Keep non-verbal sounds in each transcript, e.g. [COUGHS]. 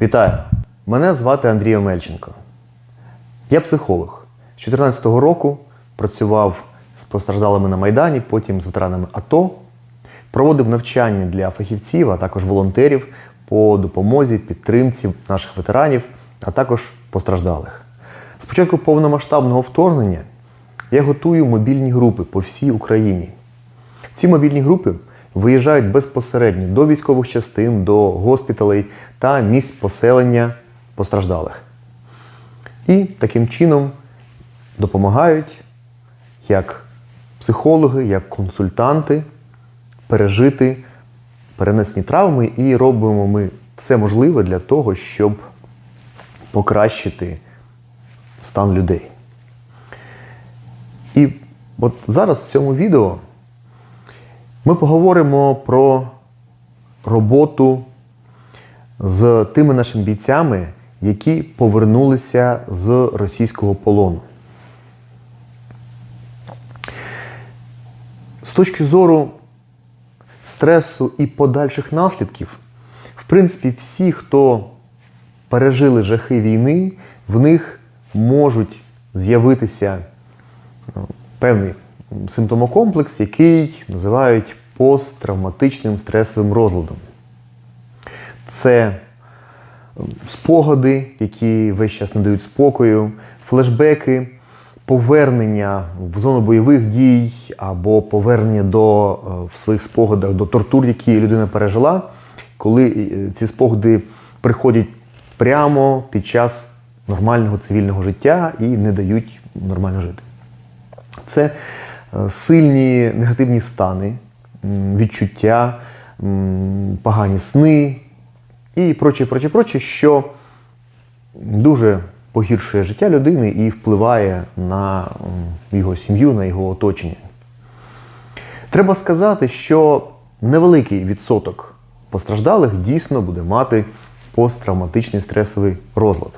Вітаю! Мене звати Андрій Омельченко. Я психолог. З 2014 року працював з постраждалими на Майдані, потім з ветеранами АТО, проводив навчання для фахівців, а також волонтерів по допомозі, підтримці наших ветеранів, а також постраждалих. З початку повномасштабного вторгнення я готую мобільні групи по всій Україні. Ці мобільні групи виїжджають безпосередньо до військових частин, до госпіталей та місць поселення постраждалих. І таким чином допомагають як психологи, як консультанти пережити перенесені травми і робимо ми все можливе для того, щоб покращити стан людей. І от зараз в цьому відео ми поговоримо про роботу з тими нашими бійцями, які повернулися з російського полону. З точки зору стресу і подальших наслідків, в принципі, всі, хто пережили жахи війни, в них можуть з'явитися е, певний симптомокомплекс, який називають посттравматичним стресовим розладом. Це е, спогади, які весь час не дають спокою, флешбеки, повернення в зону бойових дій або повернення до е, в своїх спогадах до тортур, які людина пережила, коли е, ці спогади приходять прямо під час нормального цивільного життя і не дають нормально жити. Це сильні негативні стани, відчуття, погані сни і проче, проче, проче, що дуже погіршує життя людини і впливає на його сім'ю, на його оточення. Треба сказати, що невеликий відсоток постраждалих дійсно буде мати посттравматичний стресовий розлад.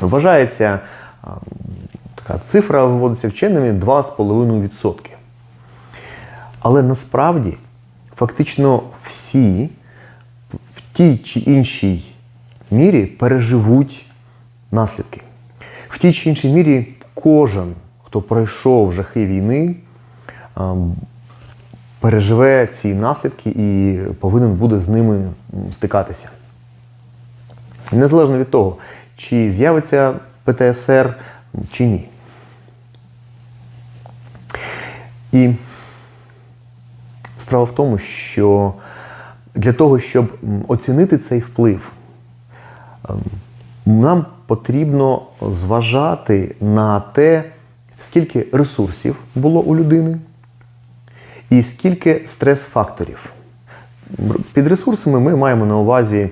Вважається, така цифра виводиться вченими 2,5%. Але насправді фактично всі в тій чи іншій мірі переживуть наслідки. В тій чи іншій мірі кожен, хто пройшов жахи війни, переживе ці наслідки і повинен буде з ними стикатися. Незалежно від того, чи з'явиться ПТСР чи ні. І справа в тому, що для того, щоб оцінити цей вплив, ем, нам потрібно зважати на те, скільки ресурсів було у людини, і скільки стрес-факторів. Під ресурсами ми маємо на увазі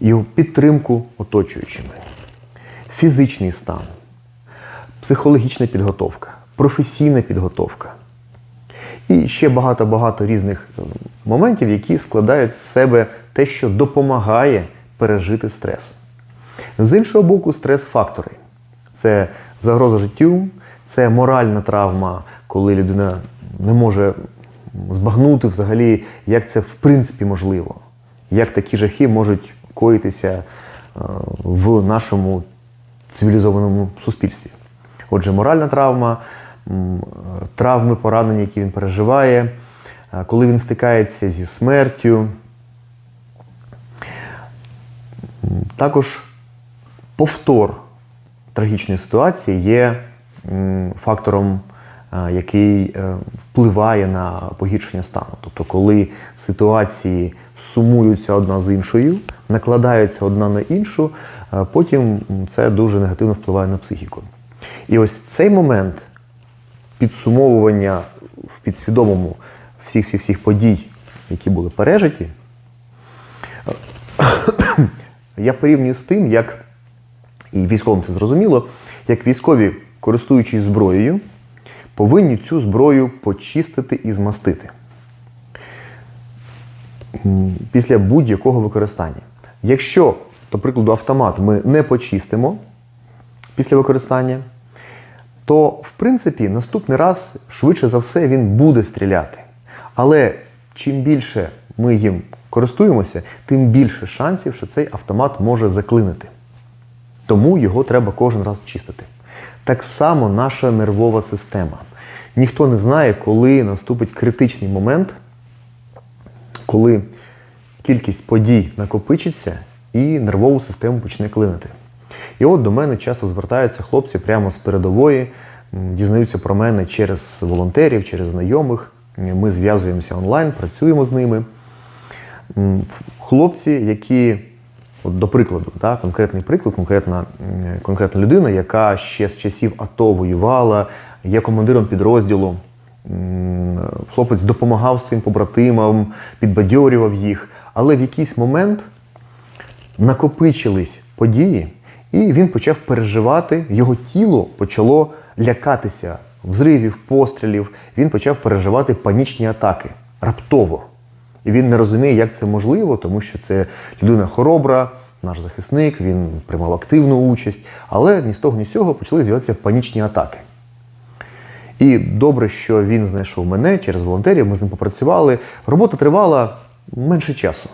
його підтримку оточуючими, фізичний стан, психологічна підготовка, професійна підготовка. І ще багато-багато різних е, моментів, які складають з себе те, що допомагає пережити стрес. З іншого боку, стрес-фактори це загроза життю, це моральна травма, коли людина не може збагнути взагалі, як це в принципі можливо, як такі жахи можуть коїтися е, в нашому цивілізованому суспільстві. Отже, моральна травма, травми, поранення, які він переживає, е, коли він стикається зі смертю. Також повтор трагічної ситуації є фактором, е, який е, впливає на погіршення стану. Тобто, коли ситуації сумуються одна з іншою, накладаються одна на іншу, потім це дуже негативно впливає на психіку. І ось цей момент підсумовування в підсвідомому всіх всіх всіх подій, які були пережиті, [COUGHS] я порівнюю з тим, як і військовим це зрозуміло, як військові, користуючись зброєю, повинні цю зброю почистити і змастити після будь-якого використання. Якщо, до прикладу, автомат ми не почистимо після використання, то в принципі наступний раз, швидше за все, він буде стріляти. Але чим більше ми їм користуємося, тим більше шансів, що цей автомат може заклинити. Тому його треба кожен раз чистити. Так само наша нервова система. Ніхто не знає, коли наступить критичний момент, коли кількість подій накопичиться і нервову систему почне клинити. І от до мене часто звертаються хлопці прямо з передової, дізнаються про мене через волонтерів, через знайомих. Ми зв'язуємося онлайн, працюємо з ними. Хлопці, які, от до прикладу, да, конкретний приклад, конкретна, конкретна людина, яка ще з часів АТО воювала, є командиром підрозділу. Хлопець допомагав своїм побратимам, підбадьорював їх, але в якийсь момент накопичились події, і він почав переживати, його тіло почало лякатися взривів, пострілів. Він почав переживати панічні атаки раптово. І він не розуміє, як це можливо, тому що це людина хоробра, наш захисник, він приймав активну участь, але ні з того, ні з цього почали з'являтися панічні атаки. І добре, що він знайшов мене через волонтерів, ми з ним попрацювали. Робота тривала менше часу,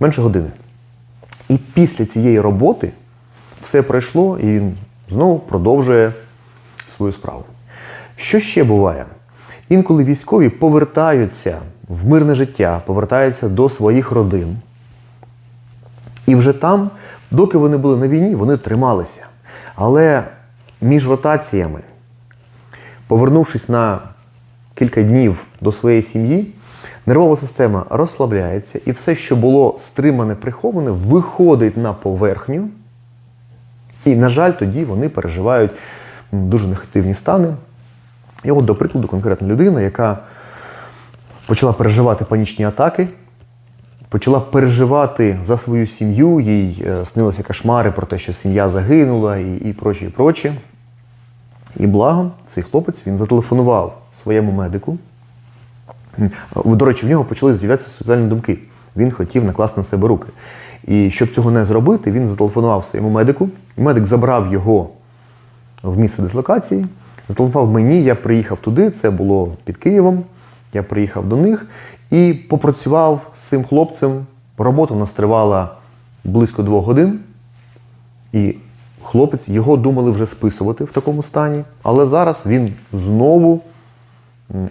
менше години. І після цієї роботи все пройшло, і він знову продовжує свою справу. Що ще буває? Інколи військові повертаються в мирне життя, повертаються до своїх родин. І вже там, доки вони були на війні, вони трималися. Але між ротаціями, повернувшись на кілька днів до своєї сім'ї, нервова система розслабляється, і все, що було стримане, приховане, виходить на поверхню. І, на жаль, тоді вони переживають дуже негативні стани. І от, до прикладу, конкретна людина, яка почала переживати панічні атаки, почала переживати за свою сім'ю, їй е, снилися кошмари про те, що сім'я загинула і, і прочі, і прочі. І благо, цей хлопець він зателефонував своєму медику. До речі, в нього почали з'являтися суїцидальні думки. Він хотів накласти на себе руки. І щоб цього не зробити, він зателефонував своєму медику. Медик забрав його в місце дислокації, зателефонував мені, я приїхав туди, це було під Києвом. Я приїхав до них і попрацював з цим хлопцем. Робота у нас тривала близько двох годин. І хлопець його думали вже списувати в такому стані, але зараз він знову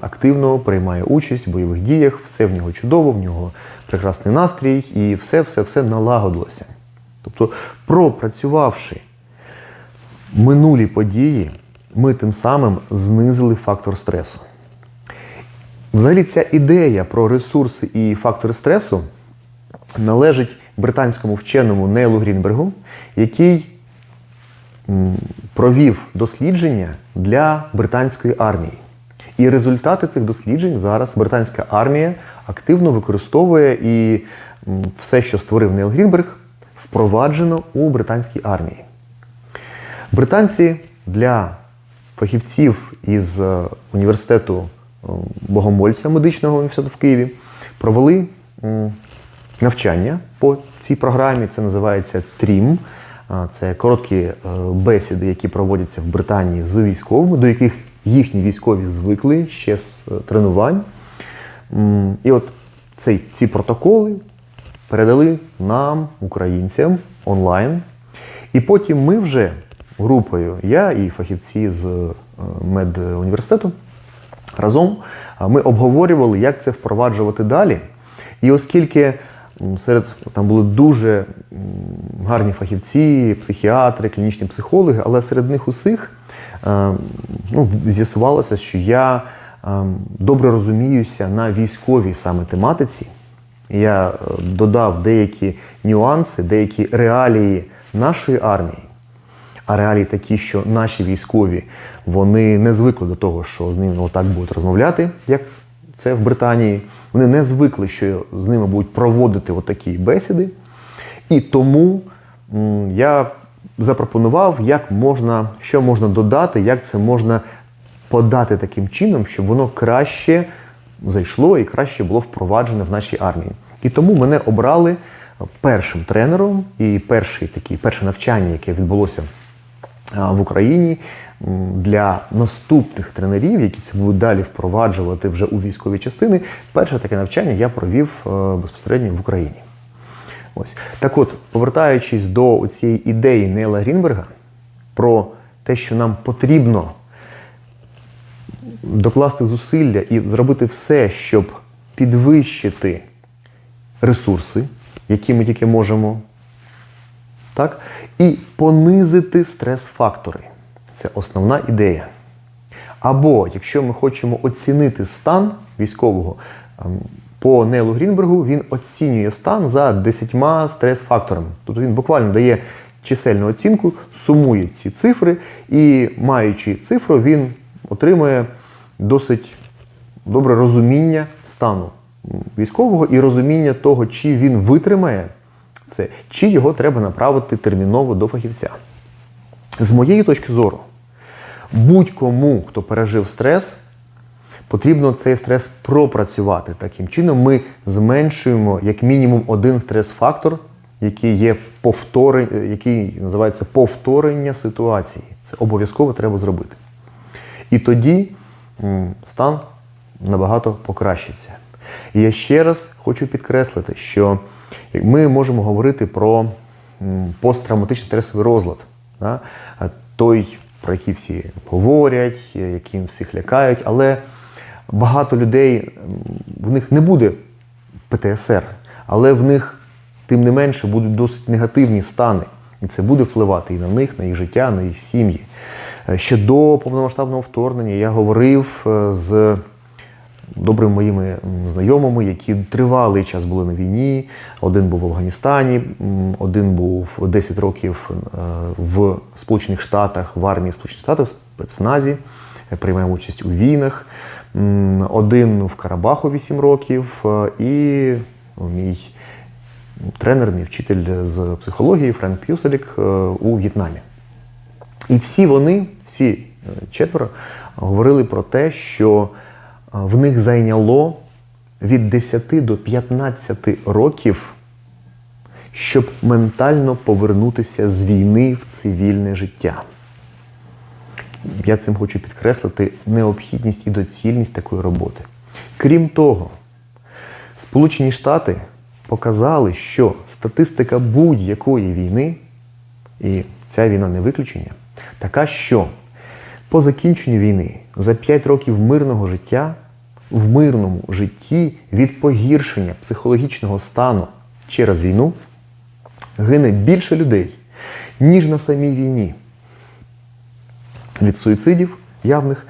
активно приймає участь в бойових діях, все в нього чудово, в нього прекрасний настрій, і все, все, все налагодилося. Тобто, пропрацювавши минулі події, ми тим самим знизили фактор стресу. Взагалі, ця ідея про ресурси і фактори стресу належить британському вченому Нейлу Грінбергу, який провів дослідження для британської армії. І результати цих досліджень зараз британська армія активно використовує і все, що створив Нейл Грінберг, впроваджено у британській армії. Британці для фахівців із е, університету е, Богомольця медичного університету в Києві провели навчання по цій програмі. Це називається ТРІМ. Це короткі е, бесіди, які проводяться в Британії з військовими, до яких їхні військові звикли ще з е, тренувань. І от цей, ці протоколи передали нам, українцям, онлайн. І потім ми вже групою, я і фахівці з е, медуніверситету, разом ми обговорювали, як це впроваджувати далі. І оскільки серед там були дуже гарні фахівці, психіатри, клінічні психологи, але серед них усіх ну, з'ясувалося, що я е, добре розуміюся на військовій саме тематиці. Я е, додав деякі нюанси, деякі реалії нашої армії. А реалії такі, що наші військові вони не звикли до того, що з ними отак будуть розмовляти, як це в Британії. Вони не звикли, що з ними будуть проводити отакі бесіди. І тому я запропонував, як можна, що можна додати, як це можна подати таким чином, щоб воно краще зайшло і краще було впроваджене в нашій армії. І тому мене обрали першим тренером, і перший такий, перше навчання, яке відбулося в Україні для наступних тренерів, які це будуть далі впроваджувати вже у військові частини. Перше таке навчання я провів е, безпосередньо в Україні. Ось так, от, повертаючись до цієї ідеї Нейла Грінберга про те, що нам потрібно докласти зусилля і зробити все, щоб підвищити ресурси, які ми тільки можемо, так? і понизити стрес-фактори. Це основна ідея. Або якщо ми хочемо оцінити стан військового, ем, по Нейлу Грінбергу він оцінює стан за 10 стрес-факторами. Тобто він буквально дає чисельну оцінку, сумує ці цифри, і маючи цифру, він отримує досить добре розуміння стану військового і розуміння того, чи він витримає це, чи його треба направити терміново до фахівця. З моєї точки зору, будь-кому, хто пережив стрес, потрібно цей стрес пропрацювати. Таким чином, ми зменшуємо як мінімум один стрес-фактор, який є повторень, який називається повторення ситуації. Це обов'язково треба зробити. І тоді стан набагато покращиться. І я ще раз хочу підкреслити, що ми можемо говорити про посттравматичний стресовий розлад. Той, про який всі говорять, яким всіх лякають, але багато людей в них не буде ПТСР, але в них, тим не менше, будуть досить негативні стани. І це буде впливати і на них, на їх життя, на їх сім'ї. Е, Ще до повномасштабного вторгнення я говорив е, з добрими моїми знайомими, які тривалий час були на війні. Один був в Афганістані, один був 10 років е, в Сполучених Штатах, в армії Сполучених Штатів, в спецназі, е, участь у війнах. Один в Карабаху 8 років, е, і мій тренер, мій вчитель з психології Френк П'юселік е, у В'єтнамі. І всі вони, всі е, четверо, говорили про те, що в них зайняло від 10 до 15 років, щоб ментально повернутися з війни в цивільне життя. Я цим хочу підкреслити необхідність і доцільність такої роботи. Крім того, Сполучені Штати показали, що статистика будь-якої війни, і ця війна не виключення, така, що по закінченню війни за 5 років мирного життя в мирному житті від погіршення психологічного стану через війну гине більше людей, ніж на самій війні від суїцидів явних,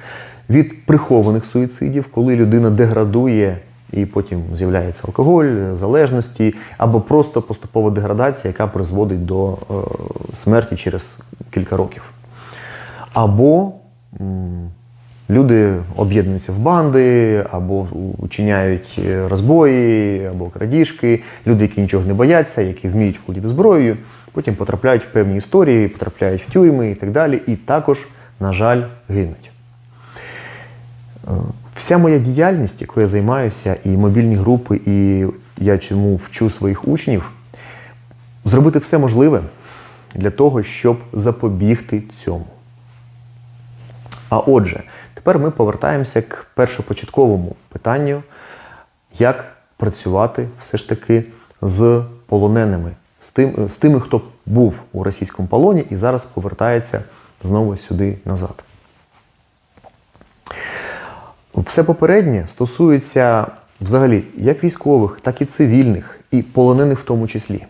від прихованих суїцидів, коли людина деградує і потім з'являється алкоголь, залежності, або просто поступова деградація, яка призводить до е, смерті через кілька років. Або м, люди об'єднуються в банди, або учиняють е, розбої, або крадіжки, люди, які нічого не бояться, які вміють володіти зброєю, потім потрапляють в певні історії, потрапляють в тюрми і так далі, і також, на жаль, гинуть. Е, Вся моя діяльність, якою я займаюся, і мобільні групи, і я чому вчу своїх учнів, зробити все можливе для того, щоб запобігти цьому. А отже, тепер ми повертаємося к першопочатковому питанню, як працювати все ж таки з полоненими, з, тим, з тими, хто був у російському полоні і зараз повертається знову сюди назад. Все попереднє стосується взагалі як військових, так і цивільних, і полонених в тому числі.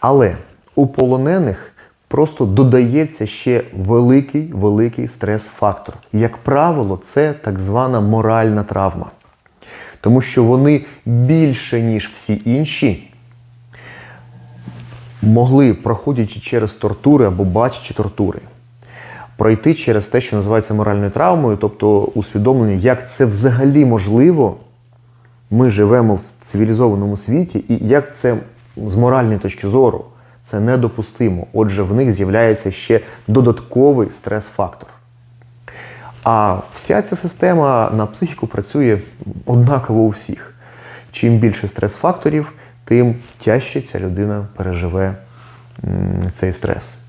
Але у полонених просто додається ще великий великий стрес-фактор. Як правило, це так звана моральна травма. Тому що вони більше, ніж всі інші, могли, проходячи через тортури або бачачи тортури, пройти через те, що називається моральною травмою, тобто усвідомлення, як це взагалі можливо. Ми живемо в цивілізованому світі, і як це з моральної точки зору це недопустимо. Отже, в них з'являється ще додатковий стрес-фактор. А вся ця система на психіку працює однаково у всіх. Чим більше стрес-факторів, тим тяжче ця людина переживе цей стрес.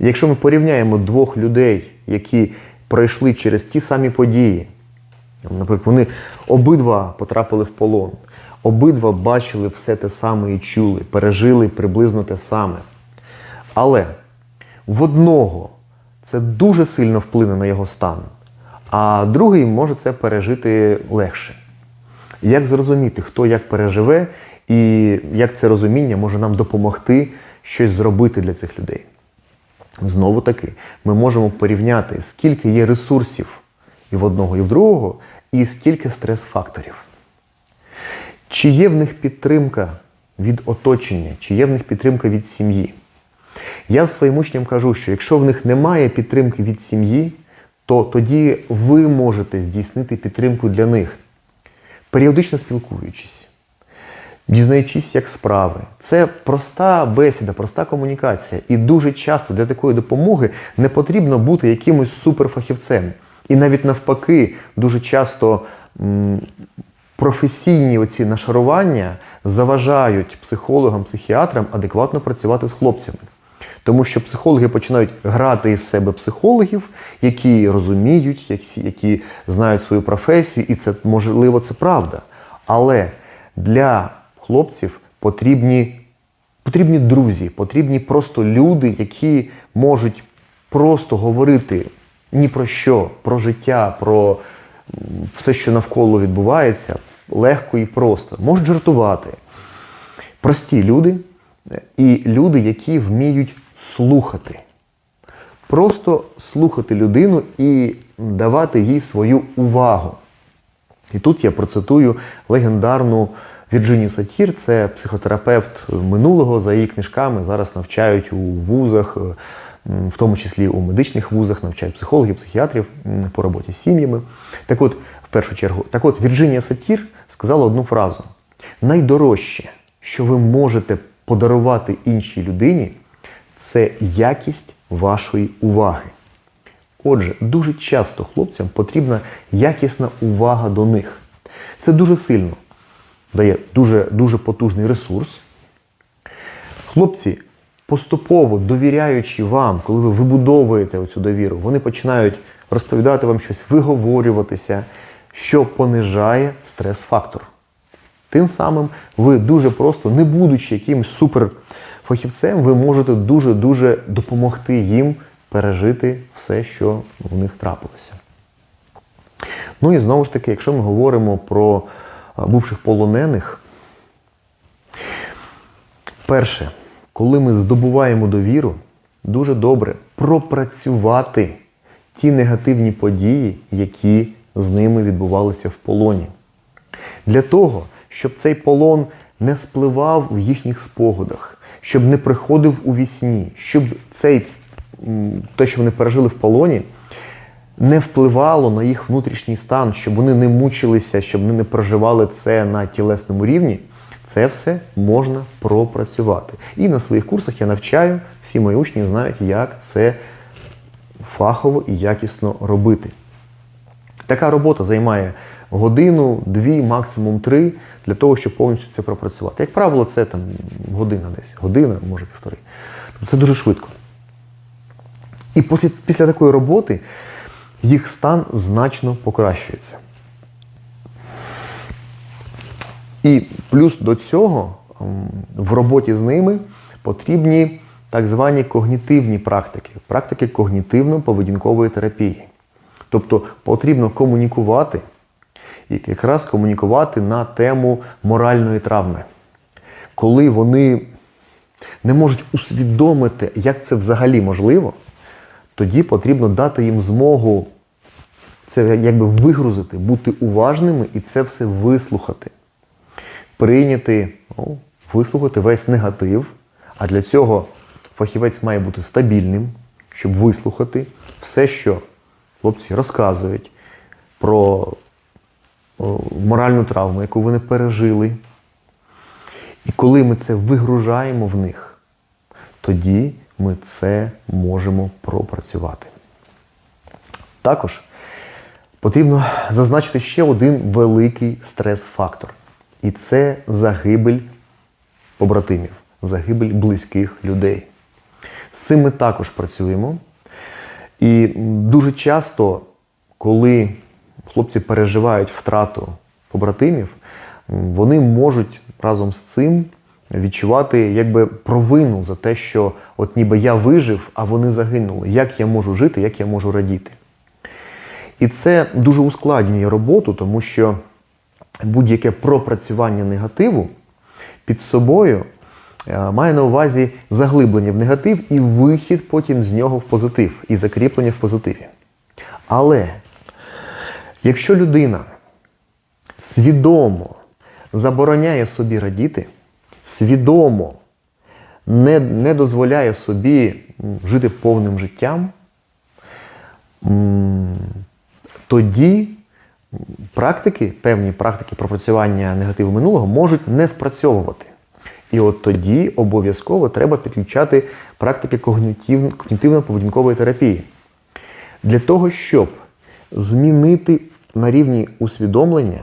Якщо ми порівняємо двох людей, які пройшли через ті самі події, наприклад, вони обидва потрапили в полон, обидва бачили все те саме і чули, пережили приблизно те саме. Але в одного це дуже сильно вплине на його стан, а другий може це пережити легше. Як зрозуміти, хто як переживе, і як це розуміння може нам допомогти щось зробити для цих людей? Знову таки, ми можемо порівняти, скільки є ресурсів і в одного, і в другого, і скільки стрес-факторів. Чи є в них підтримка від оточення, чи є в них підтримка від сім'ї? Я своїм учням кажу, що якщо в них немає підтримки від сім'ї, то тоді ви можете здійснити підтримку для них, періодично спілкуючись, дізнаючись, як справи. Це проста бесіда, проста комунікація. І дуже часто для такої допомоги не потрібно бути якимось суперфахівцем. І навіть навпаки, дуже часто м, професійні оці нашарування заважають психологам, психіатрам адекватно працювати з хлопцями. Тому що психологи починають грати із себе психологів, які розуміють, які, які знають свою професію, і це можливо це правда. Але для хлопців потрібні, потрібні друзі, потрібні просто люди, які можуть просто говорити ні про що, про життя, про все, що навколо відбувається, легко і просто. Можуть жартувати. Прості люди е, і люди, які вміють слухати. Просто слухати людину і давати їй свою увагу. І тут я процитую легендарну Вірджинію Сатір, це психотерапевт минулого, за її книжками зараз навчають у вузах, е, в тому числі у медичних вузах, навчають психологів, психіатрів по роботі з сім'ями. Так от, в першу чергу, так от Вірджинія Сатір сказала одну фразу: найдорожче, що ви можете подарувати іншій людині, це якість вашої уваги. Отже, дуже часто хлопцям потрібна якісна увага до них. Це дуже сильно дає дуже, дуже потужний ресурс. Хлопці, поступово довіряючи вам, коли ви вибудовуєте оцю довіру, вони починають розповідати вам щось, виговорюватися, що понижає стрес-фактор. Тим самим ви дуже просто, не будучи якимось суперфахівцем, ви можете дуже-дуже допомогти їм пережити все, що в них трапилося. Ну і знову ж таки, якщо ми говоримо про бувших полонених, перше, коли ми здобуваємо довіру, дуже добре пропрацювати ті негативні події, які з ними відбувалися в полоні. Для того, щоб цей полон не спливав в їхніх спогадах, щоб не приходив у вісні, щоб цей, те, що вони пережили в полоні, не впливало на їх внутрішній стан, щоб вони не мучилися, щоб вони не проживали це на тілесному рівні. Це все можна пропрацювати. І на своїх курсах я навчаю, всі мої учні знають, як це фахово і якісно робити. Така робота займає годину, дві, максимум три, для того, щоб повністю це пропрацювати. Як правило, це там година десь, година, може півтори. Тобто Це дуже швидко. І після, після такої роботи їх стан значно покращується. І плюс до цього в роботі з ними потрібні так звані когнітивні практики, практики когнітивно-поведінкової терапії. Тобто потрібно комунікувати, і якраз комунікувати на тему моральної травми. Коли вони не можуть усвідомити, як це взагалі можливо, тоді потрібно дати їм змогу це якби вигрузити, бути уважними і це все вислухати. Прийняти, ну, вислухати весь негатив. А для цього фахівець має бути стабільним, щоб вислухати все, що хлопці розказують про моральну травму, яку вони пережили. І коли ми це вигружаємо в них, тоді ми це можемо пропрацювати. Також потрібно зазначити ще один великий стрес-фактор. І це загибель побратимів, загибель близьких людей. З цим ми також працюємо. І дуже часто, коли хлопці переживають втрату побратимів, вони можуть разом з цим відчувати якби провину за те, що от ніби я вижив, а вони загинули. Як я можу жити, як я можу радіти? І це дуже ускладнює роботу, тому що будь-яке пропрацювання негативу під собою е, має на увазі заглиблення в негатив і вихід потім з нього в позитив, і закріплення в позитиві. Але якщо людина свідомо забороняє собі радіти, свідомо не, не дозволяє собі жити повним життям, тоді практики, певні практики пропрацювання негативу минулого можуть не спрацьовувати. І от тоді обов'язково треба підключати практики когнітив- когнітивно-поведінкової терапії. Для того, щоб змінити на рівні усвідомлення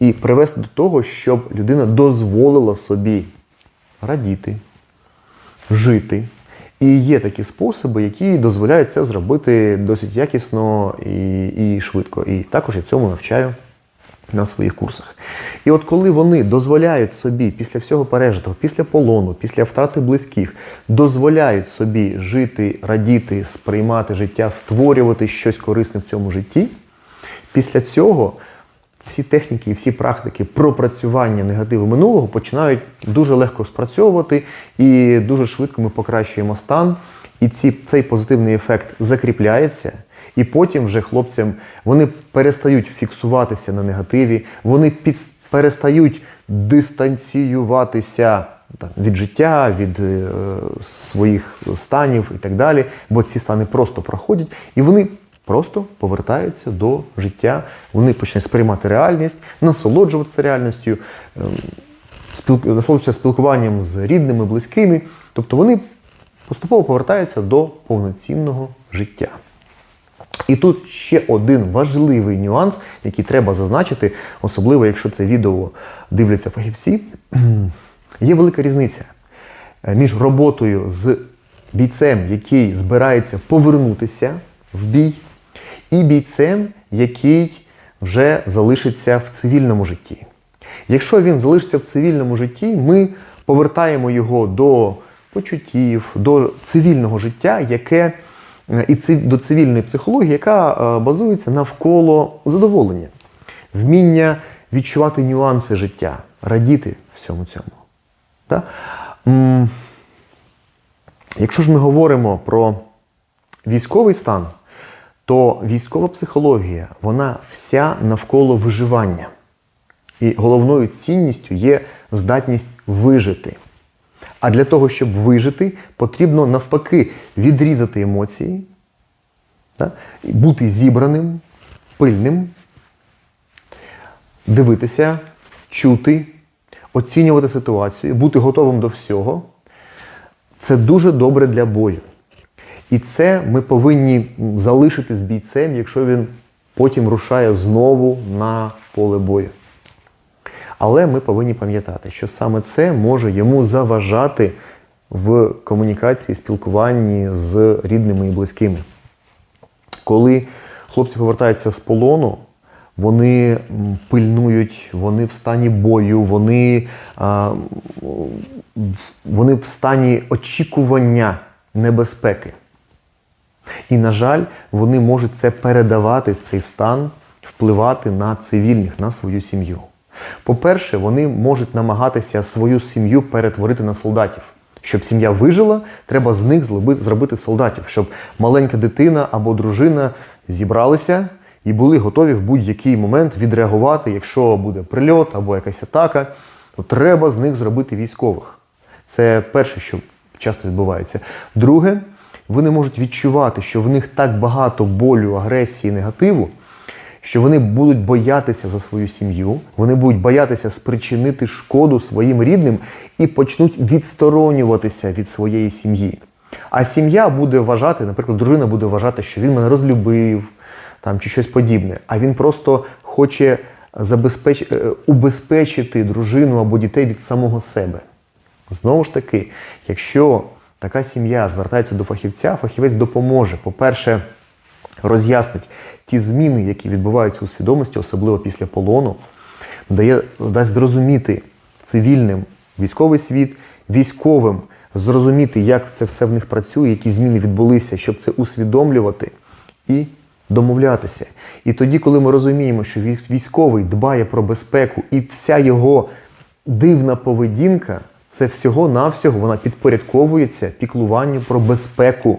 і привести до того, щоб людина дозволила собі радіти, жити. І є такі способи, які дозволяють це зробити досить якісно і, і швидко. І також я цьому навчаю на своїх курсах. І от коли вони дозволяють собі після всього пережитого, після полону, після втрати близьких, дозволяють собі жити, радіти, сприймати життя, створювати щось корисне в цьому житті, після цього всі техніки і всі практики пропрацювання негативу минулого починають дуже легко спрацьовувати, і дуже швидко ми покращуємо стан. І ці, цей позитивний ефект закріпляється. І потім вже хлопцям вони перестають фіксуватися на негативі, вони під, перестають дистанціюватися там, від життя, від е, своїх станів і так далі, бо ці стани просто проходять, і вони просто повертаються до життя. Вони починають сприймати реальність, насолоджуватися реальністю, ем, насолоджуватися спілкуванням з рідними, близькими. Тобто вони поступово повертаються до повноцінного життя. І тут ще один важливий нюанс, який треба зазначити, особливо якщо це відео дивляться фахівці. [CLEARS THROAT] Є велика різниця е, між роботою з бійцем, який збирається повернутися в бій, і бійцем, який вже залишиться в цивільному житті. Якщо він залишиться в цивільному житті, ми повертаємо його до почуттів, до цивільного життя, яке е, і до цивільної психології, яка е, базується навколо задоволення, вміння відчувати нюанси життя, радіти всьому цьому. М, Якщо ж ми говоримо про військовий стан, то військова психологія вона вся навколо виживання. І головною цінністю є здатність вижити. А для того, щоб вижити, потрібно навпаки відрізати емоції, та, бути зібраним, пильним, дивитися, чути, оцінювати ситуацію, бути готовим до всього. Це дуже добре для бою. І це ми повинні залишити з бійцем, якщо він потім рушає знову на поле бою. Але ми повинні пам'ятати, що саме це може йому заважати в комунікації, спілкуванні з рідними і близькими. Коли хлопці повертаються з полону, вони пильнують, вони в стані бою, вони, а, вони в стані очікування небезпеки. І, на жаль, вони можуть це передавати, цей стан, впливати на цивільних, на свою сім'ю. По-перше, вони можуть намагатися свою сім'ю перетворити на солдатів. Щоб сім'я вижила, треба з них зробити солдатів, щоб маленька дитина або дружина зібралися і були готові в будь-який момент відреагувати, якщо буде прильот або якась атака, то треба з них зробити військових. Це перше, що часто відбувається. Друге, вони можуть відчувати, що в них так багато болю, агресії, негативу, що вони будуть боятися за свою сім'ю, вони будуть боятися спричинити шкоду своїм рідним і почнуть відсторонюватися від своєї сім'ї. А сім'я буде вважати, наприклад, дружина буде вважати, що він мене розлюбив там, чи щось подібне, а він просто хоче забезпеч... е, убезпечити дружину або дітей від самого себе. Знову ж таки, якщо така сім'я звертається до фахівця, фахівець допоможе. По-перше, роз'яснить ті зміни, які відбуваються у свідомості, особливо після полону, дає, дасть зрозуміти цивільним військовий світ, військовим зрозуміти, як це все в них працює, які зміни відбулися, щоб це усвідомлювати і домовлятися. І тоді, коли ми розуміємо, що військовий дбає про безпеку і вся його дивна поведінка, це всього-навсього вона підпорядковується піклуванню про безпеку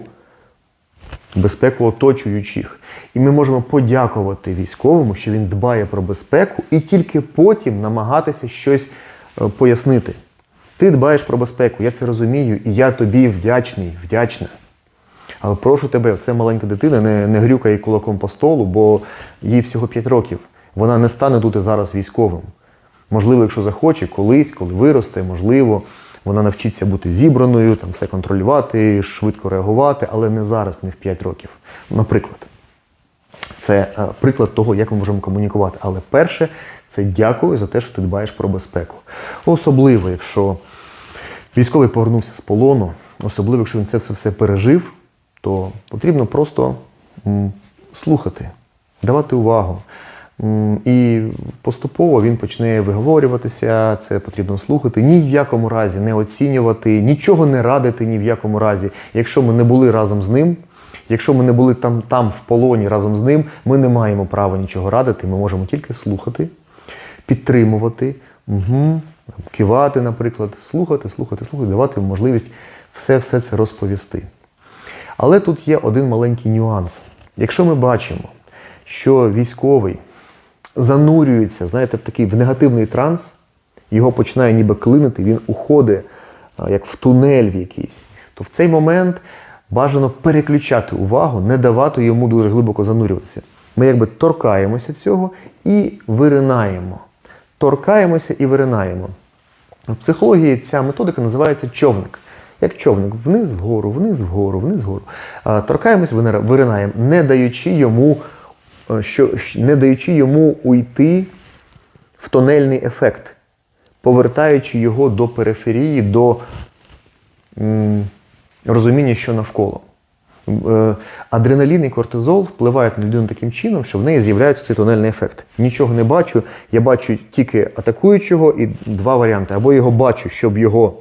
безпеку оточуючих. І ми можемо подякувати військовому, що він дбає про безпеку, і тільки потім намагатися щось е, пояснити. Ти дбаєш про безпеку, я це розумію, і я тобі вдячний, вдячна. Але прошу тебе, це маленька дитина, не, не грюкай кулаком по столу, бо їй всього 5 років. Вона не стане тут зараз військовим. Можливо, якщо захоче, колись, коли виросте, можливо, вона навчиться бути зібраною, там все контролювати, швидко реагувати, але не зараз, не в 5 років. Наприклад. Це е, приклад того, як ми можемо комунікувати. Але перше, це дякую за те, що ти дбаєш про безпеку. Особливо, якщо військовий повернувся з полону, особливо, якщо він це все, все пережив, то потрібно просто слухати, давати увагу. І поступово він почне виговорюватися, це потрібно слухати. Ні в якому разі не оцінювати, нічого не радити ні в якому разі. Якщо ми не були разом з ним, якщо ми не були там, там в полоні разом з ним, ми не маємо права нічого радити. Ми можемо тільки слухати, підтримувати, угу, кивати, наприклад, слухати, слухати, слухати, давати можливість все, все це розповісти. Але тут є один маленький нюанс. Якщо ми бачимо, що військовий занурюється, знаєте, в такий в негативний транс, його починає ніби клинити, він уходить як в тунель в якийсь, то в цей момент бажано переключати увагу, не давати йому дуже глибоко занурюватися. Ми якби торкаємося цього і виринаємо. Торкаємося і виринаємо. В психології ця методика називається човник. Як човник, вниз вгору, вниз вгору, вниз вгору. Торкаємось, виринаємо, не даючи йому, що, не даючи йому уйти в тонельний ефект, повертаючи його до периферії, до м, розуміння, що навколо. Е, Адреналін і кортизол впливають на людину таким чином, що в неї з'являється цей тунельний ефект. Нічого не бачу, я бачу тільки атакуючого і два варіанти. Або його бачу, щоб його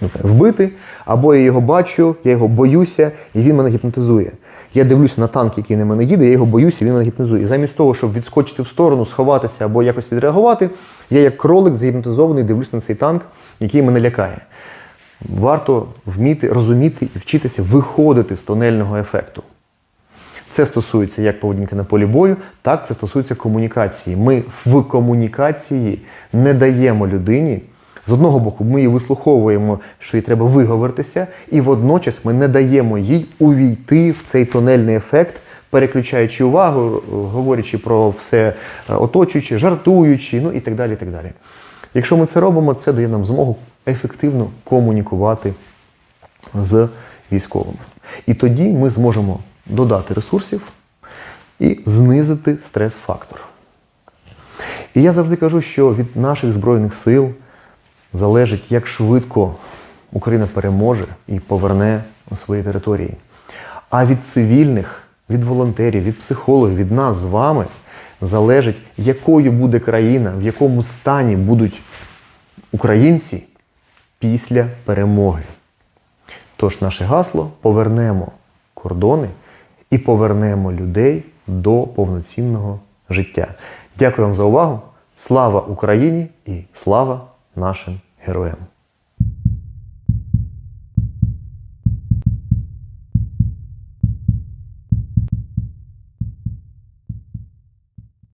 не знаю, вбити, або я його бачу, я його боюся, і він мене гіпнотизує. Я дивлюся на танк, який на мене їде, я його боюся, він мене гіпнотизує. І замість того, щоб відскочити в сторону, сховатися або якось відреагувати, я як кролик загіпнотизований дивлюсь на цей танк, який мене лякає. Варто вміти розуміти і вчитися виходити з тонельного ефекту. Це стосується як поведінки на полі бою, так це стосується комунікації. Ми в комунікації не даємо людині. З одного боку, ми її вислуховуємо, що їй треба виговоритися, і водночас ми не даємо їй увійти в цей тонельний ефект, переключаючи увагу, говорячи про все е, оточуюче, жартуючи, ну і так далі. І так далі. Якщо ми це робимо, це дає нам змогу ефективно комунікувати з військовими. І тоді ми зможемо додати ресурсів і знизити стрес-фактор. І я завжди кажу, що від наших Збройних сил залежить, як швидко Україна переможе і поверне свої території. А від цивільних, від волонтерів, від психологів, від нас з вами залежить, якою буде країна, в якому стані будуть українці після перемоги. Тож наше гасло повернемо кордони і повернемо людей до повноцінного життя. Дякую вам за увагу. Слава Україні і слава нашим героям!